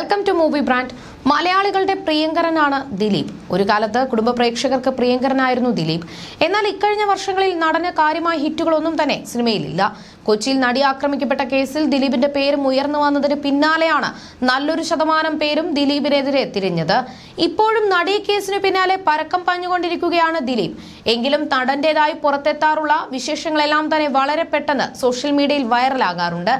Welcome to movie brand മലയാളികളുടെ പ്രിയങ്കരനാണ് ദിലീപ്. ഒരു കാലത്ത് കുടുംബ പ്രേക്ഷകർക്ക് പ്രിയങ്കരനായിരുന്നു ദിലീപ്. എന്നാൽ ഇക്കഴിഞ്ഞ വർഷങ്ങളിൽ നടന് കാര്യമായ ഹിറ്റുകളൊന്നും തന്നെ സിനിമയിലില്ല. കൊച്ചിയിൽ നടി ആക്രമിക്കപ്പെട്ട കേസിൽ ദിലീപിന്റെ പേരും ഉയർന്നു വന്നതിന് പിന്നാലെയാണ് നല്ലൊരു ശതമാനം പേരും ദിലീപിനെതിരെ തിരിഞ്ഞത്. ഇപ്പോഴും നടി കേസിന് പിന്നാലെ പരക്കം പാഞ്ഞുകൊണ്ടിരിക്കുകയാണ് ദിലീപ്. എങ്കിലും നടന്റേതായി പുറത്തെത്താറുള്ള വിശേഷങ്ങളെല്ലാം തന്നെ വളരെ പെട്ടെന്ന് സോഷ്യൽ മീഡിയയിൽ വൈറലാകാറുണ്ട്.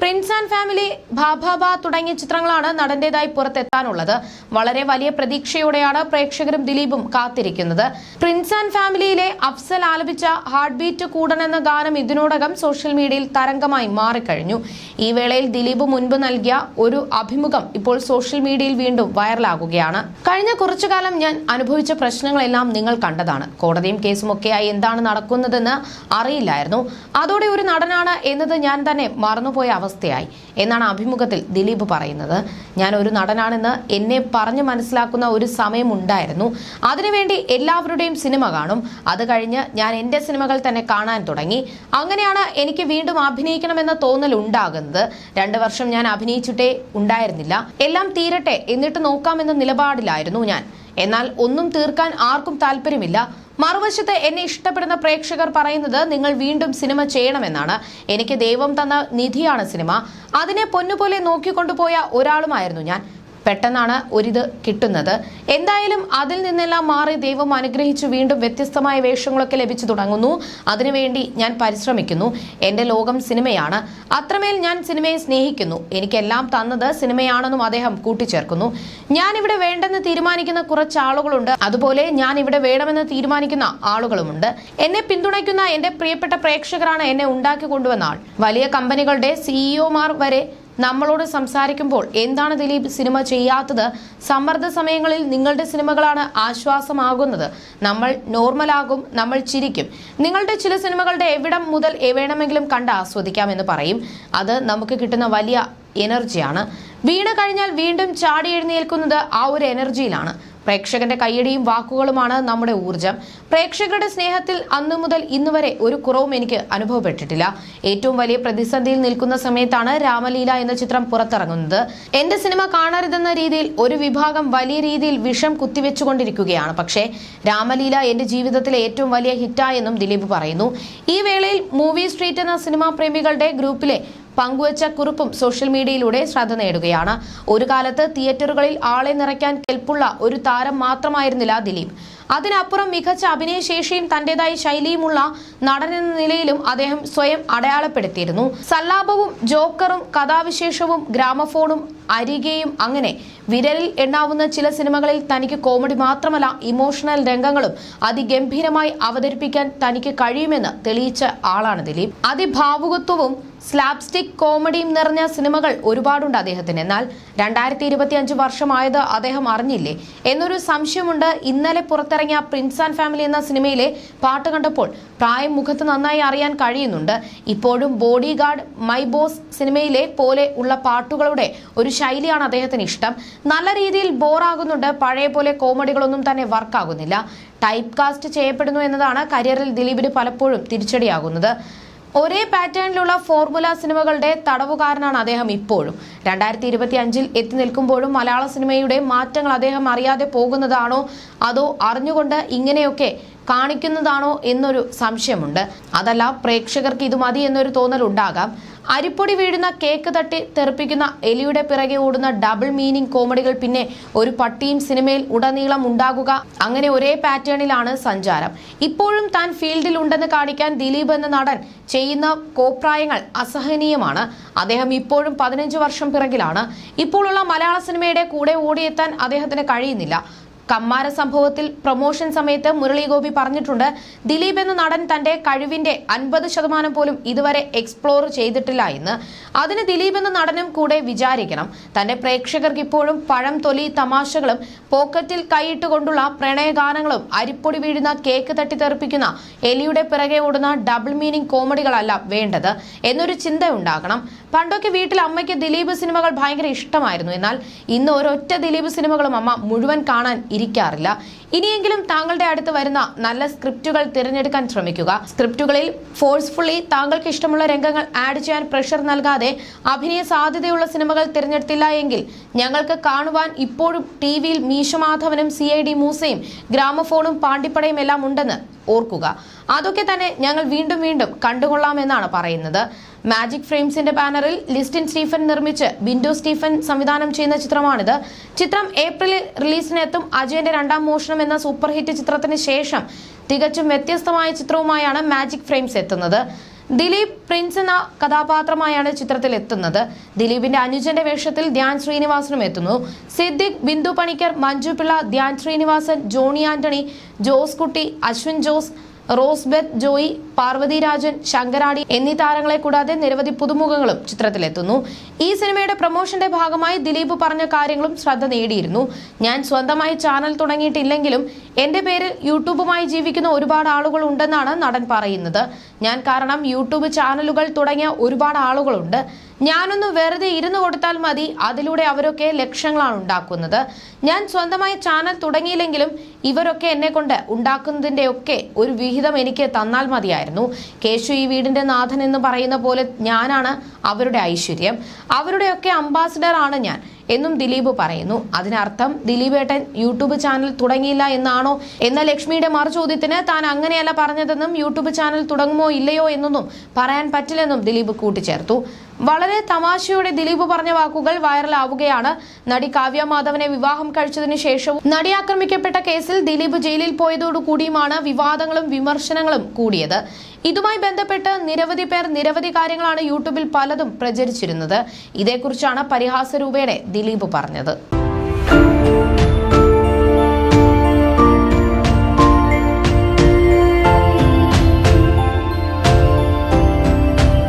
പ്രിൻസ് ആൻഡ് ഫാമിലി ഭാഭാബ തുടങ്ങിയ ചിത്രങ്ങളാണ് നടന്റേതായി പുറത്തെത്താനുള്ളത്. വളരെ വലിയ പ്രതീക്ഷയോടെയാണ് പ്രേക്ഷകരും ദിലീപും കാത്തിരിക്കുന്നത്. പ്രിൻസ് ആൻഡ് ഫാമിലിയിലെ അഫ്സൽ ആലപിച്ച ഹാർട്ട് ബീറ്റ് കൂടൻ ഗാനം ഇതിനോടകം സോഷ്യൽ മീഡിയയിൽ തരംഗമായി മാറിക്കഴിഞ്ഞു. ഈ വേളയിൽ ദിലീപ് മുൻപ് നൽകിയ ഒരു അഭിമുഖം ഇപ്പോൾ സോഷ്യൽ മീഡിയയിൽ വീണ്ടും വൈറലാകുകയാണ്. കഴിഞ്ഞ കുറച്ചു കാലം ഞാൻ അനുഭവിച്ച പ്രശ്നങ്ങളെല്ലാം നിങ്ങൾ കണ്ടതാണ്. കോടതിയും കേസും ഒക്കെയായി എന്താണ് നടക്കുന്നതെന്ന് അറിയില്ലായിരുന്നു. അതോടെ ഒരു നടനാണ് എന്നത് ഞാൻ തന്നെ മറന്നുപോയ അവസ്ഥയായി. എന്നാണ് അഭിമുഖത്തിൽ ദിലീപ് പറയുന്നത്. ഞാൻ ഒരു നടനാണെന്ന് എന്നെ പറഞ്ഞു മനസ്സിലാക്കുന്ന ഒരു സമയമുണ്ടായിരുന്നു. അതിനുവേണ്ടി എല്ലാവരുടെയും സിനിമ കാണും. അത് കഴിഞ്ഞ് ഞാൻ എന്റെ സിനിമകൾ തന്നെ കാണാൻ തുടങ്ങി. അങ്ങനെയാണ് എനിക്ക് വീണ്ടും അഭിനയിക്കണമെന്ന തോന്നൽ ഉണ്ടാകുന്നത്. രണ്ട് വർഷം ഞാൻ അഭിനയിച്ചിട്ടേ ഉണ്ടായിരുന്നില്ല. എല്ലാം തീരട്ടെ എന്നിട്ട് നോക്കാമെന്ന നിലപാടിലായിരുന്നു ഞാൻ. എന്നാൽ ഒന്നും തീർക്കാൻ ആർക്കും താല്പര്യമില്ല. മറുവശത്ത് എന്നെ ഇഷ്ടപ്പെടുന്ന പ്രേക്ഷകർ പറയുന്നത് നിങ്ങൾ വീണ്ടും സിനിമ ചെയ്യണമെന്നാണ്. എനിക്ക് ദൈവം തന്ന നിധിയാണ് സിനിമ. അതിനെ പൊന്നുപോലെ നോക്കിക്കൊണ്ടുപോയ ഒരാളുമായിരുന്നു ഞാൻ. പെട്ടെന്നാണ് ഒരിത് കിട്ടുന്നത്. എന്തായാലും അതിൽ നിന്നെല്ലാം മാറി ദൈവം അനുഗ്രഹിച്ചു വീണ്ടും വ്യത്യസ്തമായ വേഷങ്ങളൊക്കെ ലഭിച്ചു തുടങ്ങുന്നു. അതിനുവേണ്ടി ഞാൻ പരിശ്രമിക്കുന്നു. എന്റെ ലോകം സിനിമയാണ്. അത്രമേൽ ഞാൻ സിനിമയെ സ്നേഹിക്കുന്നു. എനിക്കെല്ലാം തന്നത് സിനിമയാണെന്നും അദ്ദേഹം കൂട്ടിച്ചേർക്കുന്നു. ഞാൻ ഇവിടെ വേണ്ടെന്ന് തീരുമാനിക്കുന്ന കുറച്ച് ആളുകളുണ്ട് അതുപോലെ ഞാൻ ഇവിടെ വേണമെന്ന് തീരുമാനിക്കുന്ന ആളുകളുമുണ്ട്. എന്നെ പിന്തുണയ്ക്കുന്ന എന്റെ പ്രിയപ്പെട്ട പ്രേക്ഷകരാണ് എന്നെ ഉണ്ടാക്കി കൊണ്ടുവന്ന ആൾ. വലിയ കമ്പനികളുടെ സിഇഒമാർ വരെ നമ്മളോട് സംസാരിക്കുമ്പോൾ എന്താണ് ദിലീപ് സിനിമ ചെയ്യാത്തത്? സമ്മർദ്ദ സമയങ്ങളിൽ നിങ്ങളുടെ സിനിമകളാണ് ആശ്വാസമാകുന്നത്. നമ്മൾ നോർമലാകും നമ്മൾ ചിരിക്കും. നിങ്ങളുടെ ചില സിനിമകളുടെ എവിടം മുതൽ വേണമെങ്കിലും കണ്ട് ആസ്വദിക്കാം എന്ന് പറയും. അത് നമുക്ക് കിട്ടുന്ന വലിയ എനർജിയാണ്. വീണ് കഴിഞ്ഞാൽ വീണ്ടും ചാടി എഴുന്നേൽക്കുന്നത് ആ ഒരു എനർജിയിലാണ്. പ്രേക്ഷകന്റെ കയ്യടിയും വാക്കുകളുമാണ് നമ്മുടെ ഊർജം പ്രേക്ഷകരുടെ സ്നേഹത്തിൽ അന്നു മുതൽ ഇന്ന് വരെ ഒരു കുറവും എനിക്ക് അനുഭവപ്പെട്ടിട്ടില്ല. ഏറ്റവും വലിയ പ്രതിസന്ധിയിൽ നിൽക്കുന്ന സമയത്താണ് രാമലീല എന്ന ചിത്രം പുറത്തിറങ്ങുന്നത്. എന്റെ സിനിമ കാണരുതെന്ന രീതിയിൽ ഒരു വിഭാഗം വലിയ രീതിയിൽ വിഷം കുത്തിവെച്ചുകൊണ്ടിരിക്കുകയാണ്. പക്ഷേ രാമലീല എന്റെ ജീവിതത്തിലെ ഏറ്റവും വലിയ ഹിറ്റായെന്നും ദിലീപ് പറയുന്നു. ഈ വേളയിൽ മൂവി സ്ട്രീറ്റ് എന്ന സിനിമാ പ്രേമികളുടെ ഗ്രൂപ്പിലെ പങ്കുവച്ച കുറിപ്പും സോഷ്യൽ മീഡിയയിലൂടെ ശ്രദ്ധ നേടുകയാണ്. ഒരു കാലത്ത് തിയേറ്ററുകളിൽ ആളെ നിറയ്ക്കാൻ കെൽപ്പുള്ള ഒരു താരം മാത്രമായിരുന്നില്ല ദിലീപ്. അതിനപ്പുറം മികച്ച അഭിനയശേഷിയും തന്റേതായ ശൈലിയുമുള്ള നടൻ എന്ന നിലയിലും അദ്ദേഹം സ്വയം അടയാളപ്പെടുത്തിയിരുന്നു. സല്ലാപവും ജോക്കറും കഥാവിശേഷവും ഗ്രാമഫോണും അരികെയും അങ്ങനെ വിരലിൽ എണ്ണാവുന്ന ചില സിനിമകളിൽ തനിക്ക് കോമഡി മാത്രമല്ല ഇമോഷണൽ രംഗങ്ങളും അതിഗംഭീരമായി അവതരിപ്പിക്കാൻ തനിക്ക് കഴിയുമെന്ന് തെളിയിച്ച ആളാണ് ദിലീപ്. അതിഭാവുകത്വവും സ്ലാബ്സ്റ്റിക് കോമഡിയും നിറഞ്ഞ സിനിമകൾ ഒരുപാടുണ്ട് അദ്ദേഹത്തിന്. എന്നാൽ രണ്ടായിരത്തി ഇരുപത്തി അഞ്ച് വർഷമായത് അദ്ദേഹം അറിഞ്ഞില്ലേ? എന്നൊരു സംശയമുണ്ട് ഇന്നലെ പുറത്തിറങ്ങിയ പ്രിൻസ് ആൻഡ് ഫാമിലി എന്ന സിനിമയിലെ പാട്ട് കണ്ടപ്പോൾ പ്രായം മുഖത്ത് നന്നായി അറിയാൻ കഴിയുന്നുണ്ട്. ഇപ്പോഴും ബോഡി ഗാർഡ് മൈ ബോസ് സിനിമയിലെ പോലെ ഉള്ള പാട്ടുകളുടെ ഒരു ശൈലിയാണ് അദ്ദേഹത്തിന് ഇഷ്ടം. നല്ല രീതിയിൽ ബോറാകുന്നുണ്ട്. പഴയ പോലെ കോമഡികളൊന്നും തന്നെ വർക്കാകുന്നില്ല. ടൈപ്പ് കാസ്റ്റ് ചെയ്യപ്പെടുന്നു എന്നതാണ് കരിയറിൽ ദിലീപിന് പലപ്പോഴും തിരിച്ചടിയാകുന്നത്. ഒരേ പാറ്റേണിലുള്ള ഫോർമുല സിനിമകളുടെ തടവുകാരനാണ് അദ്ദേഹം ഇപ്പോഴും. രണ്ടായിരത്തി ഇരുപത്തി അഞ്ചിൽ എത്തി നിൽക്കുമ്പോഴും മലയാള സിനിമയുടെ മാറ്റങ്ങൾ അദ്ദേഹം അറിയാതെ പോകുന്നതാണോ? അതോ അറിഞ്ഞുകൊണ്ട് ഇങ്ങനെയൊക്കെ കാണിക്കുന്നതാണോ എന്നൊരു സംശയമുണ്ട്. അതല്ല പ്രേക്ഷകർക്ക് ഇത് മതി എന്നൊരു തോന്നൽ ഉണ്ടാകാം അരിപ്പൊടി വീഴുന്ന കേക്ക് തട്ടി തെറിപ്പിക്കുന്ന എലിയുടെ പിറകെ ഓടുന്ന ഡബിൾ മീനിങ് കോമഡികൾ പിന്നെ ഒരു പട്ടിയും സിനിമയിൽ ഉടനീളം ഉണ്ടാകുക. അങ്ങനെ ഒരേ പാറ്റേണിലാണ് സഞ്ചാരം. ഇപ്പോഴും താൻ ഫീൽഡിൽ ഉണ്ടെന്ന് കാണിക്കാൻ ദിലീപ് എന്ന നടൻ ചെയ്യുന്ന കോപ്രായങ്ങൾ അസഹനീയമാണ്. അദ്ദേഹം ഇപ്പോഴും പതിനഞ്ച് വർഷം പിറകിലാണ്. ഇപ്പോഴുള്ള മലയാള സിനിമയുടെ കൂടെ ഓടിയെത്താൻ അദ്ദേഹത്തിന് കഴിയുന്നില്ല. കമ്മാര സംഭവത്തിൽ പ്രൊമോഷൻ സമയത്ത് മുരളീഗോപി പറഞ്ഞിട്ടുണ്ട് ദിലീപ് എന്ന നടൻ തന്റെ കഴിവിന്റെ അൻപത് ശതമാനം പോലും ഇതുവരെ എക്സ്പ്ലോർ ചെയ്തിട്ടില്ല എന്ന്. അതിന് ദിലീപ് എന്ന നടനും കൂടെ വിചാരിക്കണം. തന്റെ പ്രേക്ഷകർക്ക് ഇപ്പോഴും പഴം തൊലി തമാശകളും പോക്കറ്റിൽ കൈയിട്ടുകൊണ്ടുള്ള പ്രണയഗാനങ്ങളും അരിപ്പൊടി വീഴുന്ന കേക്ക് തട്ടിത്തെറിപ്പിക്കുന്ന എലിയുടെ പിറകെ ഓടുന്ന ഡബിൾ മീനിങ് കോമഡികളല്ല വേണ്ടത് എന്നൊരു ചിന്ത ഉണ്ടാകണം പണ്ടൊക്കെ വീട്ടിൽ അമ്മയ്ക്ക് ദിലീപ് സിനിമകൾ ഭയങ്കര ഇഷ്ടമായിരുന്നു. എന്നാൽ ഇന്ന് ഒരൊറ്റ ദിലീപ് സിനിമകളും അമ്മ മുഴുവൻ കാണാൻ ഇരിക്കാറില്ല. ഇനിയെങ്കിലും താങ്കളുടെ അടുത്ത് വരുന്ന നല്ല സ്ക്രിപ്റ്റുകൾ തിരഞ്ഞെടുക്കാൻ ശ്രമിക്കുക. സ്ക്രിപ്റ്റുകളിൽ ഫോഴ്സ്ഫുള്ളി താങ്കൾക്ക് ഇഷ്ടമുള്ള രംഗങ്ങൾ ആഡ് ചെയ്യാൻ പ്രഷർ നൽകാതെ അഭിനയ സാധ്യതയുള്ള സിനിമകൾ തിരഞ്ഞെടുത്തില്ല എങ്കിൽ ഞങ്ങൾക്ക് കാണുവാൻ ഇപ്പോഴും ടി വിയിൽ മീശമാധവനും സി ഐ ഡി മൂസയും ഗ്രാമഫോണും പാണ്ടിപ്പടയും എല്ലാം ഉണ്ടെന്ന് ഓർക്കുക. അതൊക്കെ തന്നെ ഞങ്ങൾ വീണ്ടും വീണ്ടും കണ്ടുകൊള്ളാമെന്നാണ് പറയുന്നത്. മാജിക് ഫ്രെയിംസിന്റെ ബാനറിൽ ലിസ്റ്റിൻ സ്റ്റീഫൻ നിർമ്മിച്ച് ബിൻഡോ സ്റ്റീഫൻ സംവിധാനം ചെയ്യുന്ന ചിത്രമാണിത്. ചിത്രം ഏപ്രിലിൽ റിലീസിനെത്തും അജയന്റെ രണ്ടാം മോഷണം എന്ന സൂപ്പർ ഹിറ്റ് ചിത്രത്തിന് ശേഷം തികച്ചും വ്യത്യസ്തമായ ചിത്രവുമായാണ് മാജിക് ഫ്രെയിംസ് എത്തുന്നത്. ദിലീപ് പ്രിൻസ് എന്ന കഥാപാത്രമായാണ് ചിത്രത്തിൽ എത്തുന്നത്. ദിലീപിന്റെ അനുജന്റെ വേഷത്തിൽ ധ്യാൻ ശ്രീനിവാസനും എത്തുന്നു. സിദ്ദിഖ് ബിന്ദു പണിക്കർ മഞ്ജു പിള്ള ധ്യാൻ ശ്രീനിവാസൻ ജോണി ആന്റണി ജോസ് കുട്ടി അശ്വിൻ ജോസ് റോസ്ബെത്ത് ജോയി പാർവതി രാജൻ ശങ്കരാടി എന്നീ താരങ്ങളെ കൂടാതെ നിരവധി പുതുമുഖങ്ങളും ചിത്രത്തിലെത്തുന്നു. ഈ സിനിമയുടെ പ്രൊമോഷന്റെ ഭാഗമായി ദിലീപ് പറഞ്ഞ കാര്യങ്ങളും ശ്രദ്ധ നേടിയിരുന്നു. ഞാൻ സ്വന്തമായി ചാനൽ തുടങ്ങിയിട്ടില്ലെങ്കിലും എന്റെ പേരിൽ യൂട്യൂബുമായി ജീവിക്കുന്ന ഒരുപാട് ആളുകൾ ഉണ്ടെന്നാണ് നടൻ പറയുന്നത്. ഞാൻ കാരണം യൂട്യൂബ് ചാനലുകൾ തുടങ്ങിയ ഒരുപാട് ആളുകളുണ്ട്. ഞാനൊന്ന് വെറുതെ ഇരുന്നു കൊടുത്താൽ മതി. അതിലൂടെ അവരൊക്കെ ലക്ഷങ്ങളാണ് ഉണ്ടാക്കുന്നത്. ഞാൻ സ്വന്തമായി ചാനൽ തുടങ്ങിയില്ലെങ്കിലും ഇവരൊക്കെ എന്നെ കൊണ്ട് ഉണ്ടാക്കുന്നതിന്റെ ഒക്കെ ഒരു വിഹിതം എനിക്ക് തന്നാൽ മതിയായിരുന്നു. കേശു ഈ വീടിന്റെ നാഥൻ എന്ന് പറയുന്ന പോലെ ഞാനാണ് അവരുടെ ഐശ്വര്യം. അവരുടെയൊക്കെ അംബാസിഡർ ആണ് ഞാൻ. എന്നും ദിലീപ് പറയുന്നു. അതിനർത്ഥം ദിലീപേട്ടൻ യൂട്യൂബ് ചാനൽ തുടങ്ങിയില്ല എന്നാണോ? എന്ന ലക്ഷ്മിയുടെ മറുചോദ്യത്തിന് താൻ അങ്ങനെയല്ല പറഞ്ഞതെന്നും യൂട്യൂബ് ചാനൽ തുടങ്ങുമോ ഇല്ലയോ എന്നൊന്നും പറയാൻ പറ്റില്ലെന്നും ദിലീപ് കൂട്ടിച്ചേർത്തു. വളരെ തമാശയോടെ ദിലീപ് പറഞ്ഞ വാക്കുകൾ വൈറലാവുകയാണ്. നടി കാവ്യ മാധവനെ വിവാഹം കഴിച്ചതിനു ശേഷവും നടി ആക്രമിക്കപ്പെട്ട കേസിൽ ദിലീപ് ജയിലിൽ പോയതോടുകൂടിയുമാണ് വിവാദങ്ങളും വിമർശനങ്ങളും കൂടിയത്. ഇതുമായി ബന്ധപ്പെട്ട് നിരവധി പേർ നിരവധി കാര്യങ്ങളാണ് യൂട്യൂബിൽ പലതും പ്രചരിച്ചിരുന്നത്. ഇതേക്കുറിച്ചാണ് പരിഹാസ രൂപയുടെ ദിലീപ് പറഞ്ഞത്.